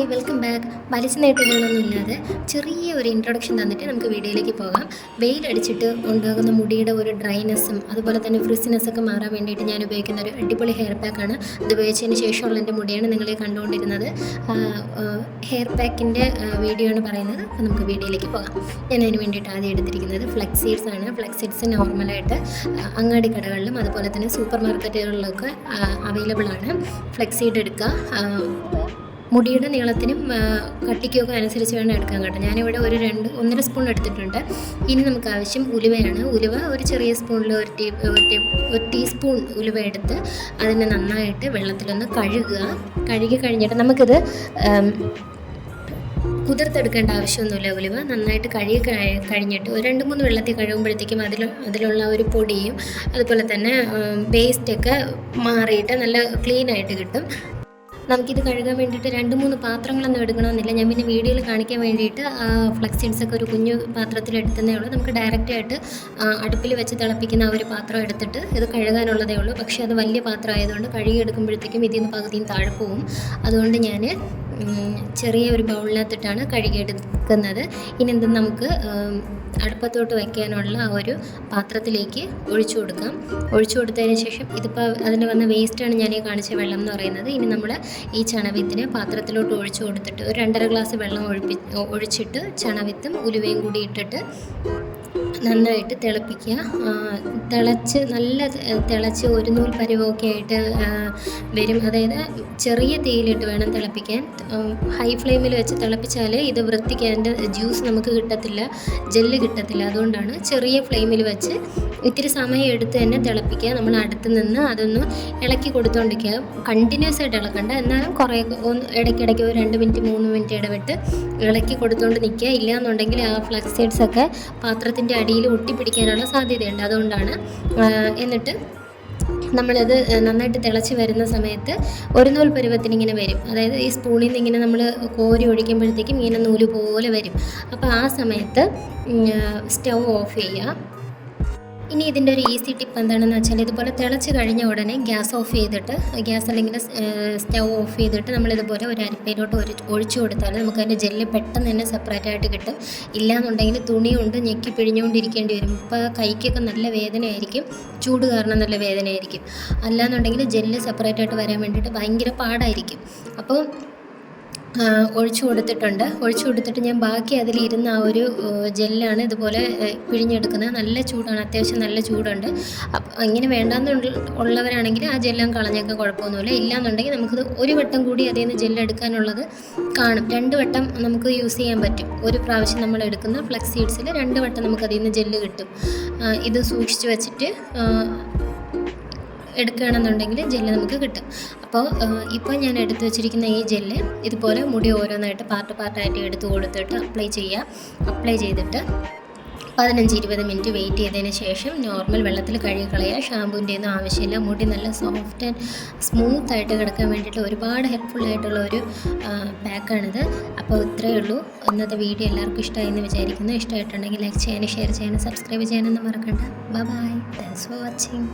Hi welcome back വലിച്ചു നേട്ടങ്ങളൊന്നും ഇല്ലാതെ ചെറിയ ഒരു ഇൻട്രൊഡക്ഷൻ തന്നിട്ട് നമുക്ക് വീഡിയോയിലേക്ക് പോകാം. വെയിലടിച്ചിട്ട് ഉണ്ടാകുന്ന മുടിയുടെ ഒരു ഡ്രൈനെസ്സും അതുപോലെ തന്നെ ഫ്രിസിനെസ് ഒക്കെ മാറാൻ വേണ്ടിയിട്ട് ഞാൻ ഉപയോഗിക്കുന്ന ഒരു അടിപൊളി ഹെയർ പാക്കാണ് അത് ഉപയോഗിച്ചതിന് ശേഷമുള്ള എന്റെ മുടിയാണ് നിങ്ങളെ കണ്ടുകൊണ്ടിരുന്നത്. ഹെയർ പാക്കിന്റെ വീഡിയോ ആണ് പറയുന്നത്. അപ്പോൾ നമുക്ക് വീഡിയോയിലേക്ക് പോകാം. ഞാൻ അതിന് വേണ്ടിയിട്ട് ആദ്യം എടുത്തിരിക്കുന്നത് ഫ്ലെക്സീഡ്സ് ആണ്. ഫ്ലെക്സീഡ്സ് നോർമലായിട്ട് അങ്ങാടി കടകളിലും അതുപോലെ തന്നെ സൂപ്പർ മാർക്കറ്റുകളിലൊക്കെ അവൈലബിൾ ആണ്. ഫ്ലെക്സീഡ് സീഡ് എടുക്കുക. മുടിയുടെ നീളത്തിനും ആ, കട്ടിക്കും ഒക്കെ അനുസരിച്ച് വേണം എടുക്കാൻ കേട്ടോ. ഞാനിവിടെ ഒരു രണ്ട് ഒന്നര സ്പൂൺ എടുത്തിട്ടുണ്ട്. ഇനി നമുക്ക് ആവശ്യം ഉലുവയാണ്. ഉലുവ ഒരു ചെറിയ സ്പൂണിൽ ഒരു ടീ ഒരു ടീസ്പൂൺ ഉലുവ എടുത്ത് അതിനെ നന്നായിട്ട് വെള്ളത്തിലൊന്ന് കഴുകുക. കഴുകി കഴിഞ്ഞിട്ട് നമുക്കിത് കുതിർത്തെടുക്കേണ്ട ആവശ്യമൊന്നുമില്ല ഉലുവ. നന്നായിട്ട് കഴുകി കഴിഞ്ഞിട്ട് ഒരു രണ്ട് മൂന്ന് വെള്ളത്തിൽ കഴുകുമ്പോഴത്തേക്കും അതിൽ അതിലുള്ള ഒരു പൊടിയും അതുപോലെ തന്നെ വേസ്റ്റൊക്കെ മാറിയിട്ട് നല്ല ക്ലീൻ ആയിട്ട് കിട്ടും. നമുക്കിത് കഴുകാൻ വേണ്ടിയിട്ട് രണ്ട് മൂന്ന് പാത്രങ്ങളൊന്നും എടുക്കണമെന്നില്ല. ഞാൻ പിന്നെ വീഡിയോയിൽ കാണിക്കാൻ വേണ്ടിയിട്ട് ഫ്ലക്സിൻസൊക്കെ ഒരു കുഞ്ഞു പാത്രത്തിൽ എടുത്തതേ ഉള്ളൂ. നമുക്ക് ഡയറക്റ്റായിട്ട് അടുപ്പിൽ വെച്ച് തിളപ്പിക്കുന്ന ആ ഒരു പാത്രം എടുത്തിട്ട് ഇത് കഴുകാനുള്ളതേ ഉള്ളൂ. പക്ഷേ അത് വലിയ പാത്രം ആയതുകൊണ്ട് കഴുകി എടുക്കുമ്പോഴത്തേക്കും ഇതിൽ നിന്ന് പകുതിയും താഴെ പോവും. അതുകൊണ്ട് ഞാൻ ചെറിയ ഒരു ബൗളിനകത്തിട്ടാണ് കഴുകിയെടുക്കുന്നത്. ഇനി എന്ത് നമുക്ക് അടുപ്പത്തോട്ട് വയ്ക്കാനുള്ള ആ ഒരു പാത്രത്തിലേക്ക് ഒഴിച്ചു കൊടുക്കാം. ഒഴിച്ചു കൊടുത്തതിന് ശേഷം ഇതിപ്പോൾ അതിന് വന്ന വേസ്റ്റാണ് ഞാൻ ഈ കാണിച്ച വെള്ളം എന്ന് പറയുന്നത്. ഇനി നമ്മൾ ഈ ചണവിത്തിനെ പാത്രത്തിലോട്ട് ഒഴിച്ചു കൊടുത്തിട്ട് ഒരു രണ്ടര ഗ്ലാസ് വെള്ളം ഒഴിപ്പി ഒഴിച്ചിട്ട് ചണവിത്തും ഉലുവയും കൂടി ഇട്ടിട്ട് നന്നായിട്ട് തിളപ്പിക്കുക. തിളച്ച് നല്ല തിളച്ച് ഒരു നൂൽ പരുവമൊക്കെ ആയിട്ട് വരും. അതായത് ചെറിയ തീയിലിട്ട് വേണം തിളപ്പിക്കാൻ. ഹൈ ഫ്ലെയിമിൽ വെച്ച് തിളപ്പിച്ചാൽ ഇത് വൃത്തിക്ക് അതിന്റെ ജ്യൂസ് നമുക്ക് കിട്ടത്തില്ല ജെല്ല് കിട്ടത്തില്ല. അതുകൊണ്ടാണ് ചെറിയ ഫ്ലെയിമിൽ വെച്ച് ഇത്തിരി സമയം എടുത്ത് തന്നെ തിളപ്പിക്കുക. നമ്മൾ അടുത്ത് നിന്ന് അതൊന്ന് ഇളക്കി കൊടുത്തോണ്ടിരിക്കുക. കണ്ടിന്യൂസ് ആയിട്ട് ഇളക്കണ്ട. എന്നാലും കുറേ ഒന്ന് ഇടയ്ക്കിടയ്ക്ക് ഒരു രണ്ട് മിനിറ്റ് മൂന്ന് മിനിറ്റ് ഇടവിട്ട് ഇളക്കി കൊടുത്തുകൊണ്ട് നിൽക്കുക. ഇല്ലയെന്നുണ്ടെങ്കിൽ ആ ഫ്ലക്സ് സീഡ്സ് ഒക്കെ പാത്രത്തിന്റെ അടിയിൽ ഒട്ടിപ്പിടിക്കാനുള്ള സാധ്യതയുണ്ട്. അതുകൊണ്ടാണ് എന്നിട്ട് നമ്മളത് നന്നായിട്ട് തിളച്ച് വരുന്ന സമയത്ത് ഒരു നൂൽ പരുവത്തിന് ഇങ്ങനെ വരും. അതായത് ഈ സ്പൂണിൽ നിന്ന് ഇങ്ങനെ നമ്മൾ കോരി ഒഴിക്കുമ്പോഴത്തേക്കും ഇങ്ങനെ നൂൽ പോലെ വരും. അപ്പോൾ ആ സമയത്ത് സ്റ്റൗ ഓഫ് ചെയ്യുക. ഇനി ഇതിന്റെ ഒരു ഈസി ടിപ്പ് എന്താണെന്ന് വെച്ചാൽ ഇതുപോലെ തിളച്ച് കഴിഞ്ഞ ഉടനെ ഗ്യാസ് ഓഫ് ചെയ്തിട്ട് ഗ്യാസ് അല്ലെങ്കിൽ സ്റ്റൗ ഓഫ് ചെയ്തിട്ട് നമ്മളിതുപോലെ ഒരു അരിപ്പയിലോട്ട് ഒരു ഒഴിച്ചു കൊടുത്താൽ നമുക്ക് അതിന്റെ ജെല്ല് പെട്ടെന്ന് തന്നെ സെപ്പറേറ്റ് ആയിട്ട് കിട്ടും. ഇല്ലാന്നുണ്ടെങ്കിൽ തുണി കൊണ്ട് ഞെക്കി പിഴിഞ്ഞുകൊണ്ടിരിക്കേണ്ടി വരും. ഇപ്പോൾ കൈക്കൊക്കെ നല്ല വേദനയായിരിക്കും ചൂട് കാരണം നല്ല വേദനയായിരിക്കും. അല്ലാന്നുണ്ടെങ്കിൽ ജെല്ല് സെപ്പറേറ്റ് ആയിട്ട് വരാൻ വേണ്ടിയിട്ട് ഭയങ്കര പാടായിരിക്കും. അപ്പോൾ ഒഴിച്ചു കൊടുത്തിട്ടുണ്ട്. ഒഴിച്ചു കൊടുത്തിട്ട് ഞാൻ ബാക്കി അതിലിരുന്ന ആ ഒരു ജെല്ലാണ് ഇതുപോലെ പിഴിഞ്ഞെടുക്കുന്നത്. നല്ല ചൂടാണ് അത്യാവശ്യം നല്ല ചൂടുണ്ട്. അപ്പം ഇങ്ങനെ വേണ്ടാന്ന് ഉള്ളവരാണെങ്കിൽ ആ ജെല്ലാം കളഞ്ഞൊക്കെ കുഴപ്പമൊന്നുമില്ല. ഇല്ലാന്നുണ്ടെങ്കിൽ നമുക്കിത് ഒരു വട്ടം കൂടി അതിൽ നിന്ന് ജെല്ലെടുക്കാനുള്ളത് കാണും. രണ്ട് വട്ടം നമുക്ക് യൂസ് ചെയ്യാൻ പറ്റും. ഒരു പ്രാവശ്യം നമ്മൾ എടുക്കുന്ന ഫ്ലെക്സ് സീഡ്സിൽ രണ്ട് വട്ടം നമുക്ക് അതിൽ നിന്ന് ജെല്ല് കിട്ടും. ഇത് സൂക്ഷിച്ച് വെച്ചിട്ട് എടുക്കുകയാണെന്നുണ്ടെങ്കിൽ ജെല്ല് നമുക്ക് കിട്ടും. അപ്പോൾ ഇപ്പോൾ ഞാൻ എടുത്തു വെച്ചിരിക്കുന്ന ഈ ജെല്ല് ഇതുപോലെ മുടി ഓരോന്നായിട്ട് പാർട്ട് പാർട്ടായിട്ട് എടുത്തു കൊടുത്തിട്ട് അപ്ലൈ ചെയ്യുക അപ്ലൈ ചെയ്തിട്ട് പതിനഞ്ച് ഇരുപത് മിനിറ്റ് വെയിറ്റ് ചെയ്തതിന് ശേഷം നോർമൽ വെള്ളത്തിൽ കഴുകി കളയുക. ഷാമ്പുവിന്റെ ഒന്നും ആവശ്യമില്ല. മുടി നല്ല സോഫ്റ്റ് ആൻഡ് സ്മൂത്ത് ആയിട്ട് കിടക്കാൻ വേണ്ടിയിട്ട് ഒരുപാട് ഹെൽപ്ഫുൾ ആയിട്ടുള്ള ഒരു പാക്കാണിത് അപ്പോൾ ഇത്രയേ ഉള്ളൂ. ഇന്നത്തെ വീഡിയോ എല്ലാവർക്കും ഇഷ്ടമായി എന്ന് വിചാരിക്കുന്നു. ഇഷ്ടമായിട്ടുണ്ടെങ്കിൽ ലൈക്ക് ചെയ്യാനും ഷെയർ ചെയ്യാനും സബ്സ്ക്രൈബ് ചെയ്യാനൊന്നും മറക്കണ്ട. Bye thanks for watching